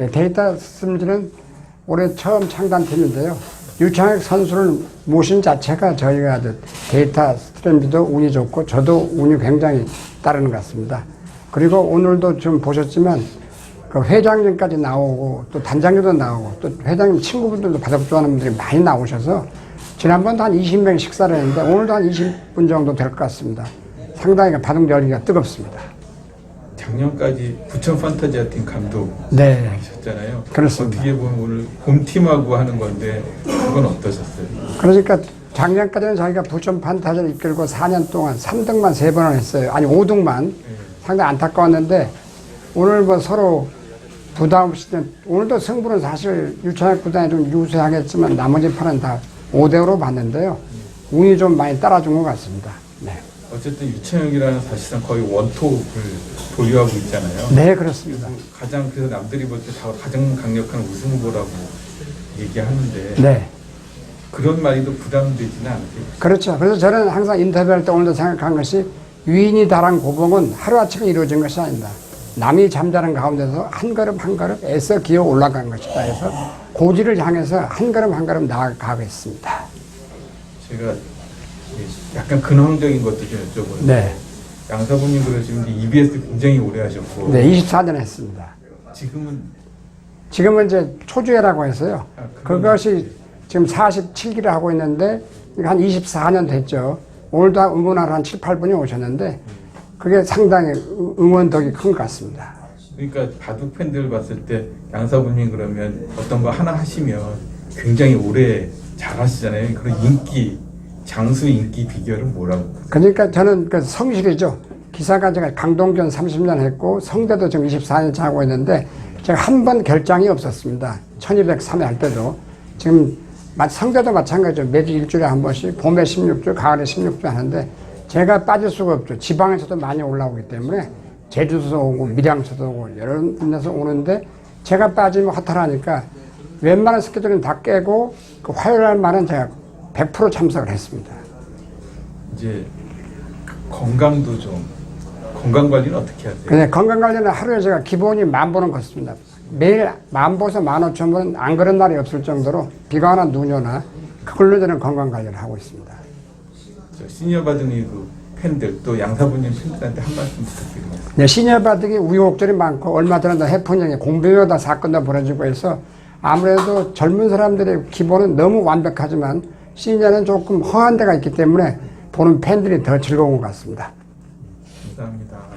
네, 데이터 시스템즈는 올해 처음 창단팀인데요. 유창혁 선수를 모신 자체가 저희가 데이터 스트랜드도 운이 좋고 저도 운이 굉장히 따르는 것 같습니다. 그리고 오늘도 좀 보셨지만 그 회장님까지 나오고 또 단장님도 나오고 또 회장님 친구분들도 바둑 좋아하는 분들이 많이 나오셔서 지난번도 한 20명 식사를 했는데 오늘도 한 20분 정도 될 것 같습니다. 상당히 바둑 열기가 뜨겁습니다. 작년까지 부천 판타지아 팀 감독이셨잖아요. 네. 그렇습니다. 어떻게 보면 오늘 홈팀하고 하는 건데 그건 어떠셨어요? 그러니까 작년까지는 저희가 부천 판타지를 이끌고 4년 동안 3등만 3번을 했어요. 아니 5등만 상당히 안타까웠는데 오늘 뭐 서로 부담 없이 오늘도 승부는 사실 유찬혁 구단이 좀 유세하겠지만 나머지 판은 다 5대5로 봤는데요. 운이 좀 많이 따라준 것 같습니다. 네. 어쨌든 유창혁이라는 사실상 거의 원톱을 보유하고 있잖아요. 네, 그렇습니다. 가장 그래서 남들이 볼때 가장 강력한 우승 후보라고 얘기하는데 네. 그런 말이도 부담되지는 않으세요? 그렇죠. 그래서 저는 항상 인터뷰할 때 오늘도 생각한 것이 위인이 달한 고봉은 하루아침에 이루어진 것이 아니다. 남이 잠자는 가운데서 한 걸음 한 걸음 애써 기어 올라간 것이다 해서 고지를 향해서 한 걸음 한 걸음 나아가고 있습니다. 제가 약간 근황적인 것도 좀 여쭤보는데 네. 양사부님 그러시면 이제 EBS 굉장히 오래 하셨고 네, 24년 했습니다. 지금은 지금은 이제 초주회라고 해서요. 아, 그것이 지금 47기를 하고 있는데 한 24년 됐죠. 오늘도 응원하러 한 7, 8분이 오셨는데 그게 상당히 응- 응원덕이 큰 것 같습니다. 그러니까 바둑 팬들 봤을 때 양사부님 그러면 어떤 거 하나 하시면 굉장히 오래 잘 하시잖아요. 그런 인기 장수 인기 비결은 뭐라고? 그러니까 저는 그 성실이죠. 기사가 제가 강동견 30년 했고 성대도 지금 24년째 하고 있는데 제가 한 번 결장이 없었습니다. 1203회 할 때도 지금 마- 성대도 마찬가지죠. 매주 일주일에 한 번씩 봄에 16주, 가을에 16주 하는데 제가 빠질 수가 없죠. 지방에서도 많이 올라오기 때문에 제주도 오고 밀양서도 오고 여러 군데서 오는데 제가 빠지면 허탈하니까 웬만한 스케줄은 다 깨고 그 화요일 날만은 제가 100% 참석을 했습니다. 이제 건강도 좀 건강 관리는 어떻게 하세요? 그냥 건강 관리는 하루에 제가 기본이 만 번은 걷습니다. 매일 만 보에서 만 오천 번은 안 그런 날이 없을 정도로 비가 오나 눈이 오나 그걸로 저는 건강 관리를 하고 있습니다. 저 시니어 바둑리그 팬들 또 양사부님 팬들한테 한 말씀 부탁드립니다. 네, 시니어 바둑이 우여곡절이 많고 얼마 전에 해풍령에 공병여다 사건도 벌어지고 해서 아무래도 젊은 사람들의 기본은 너무 완벽하지만 시니어는 조금 허한 데가 있기 때문에 보는 팬들이 더 즐거운 것 같습니다. 감사합니다.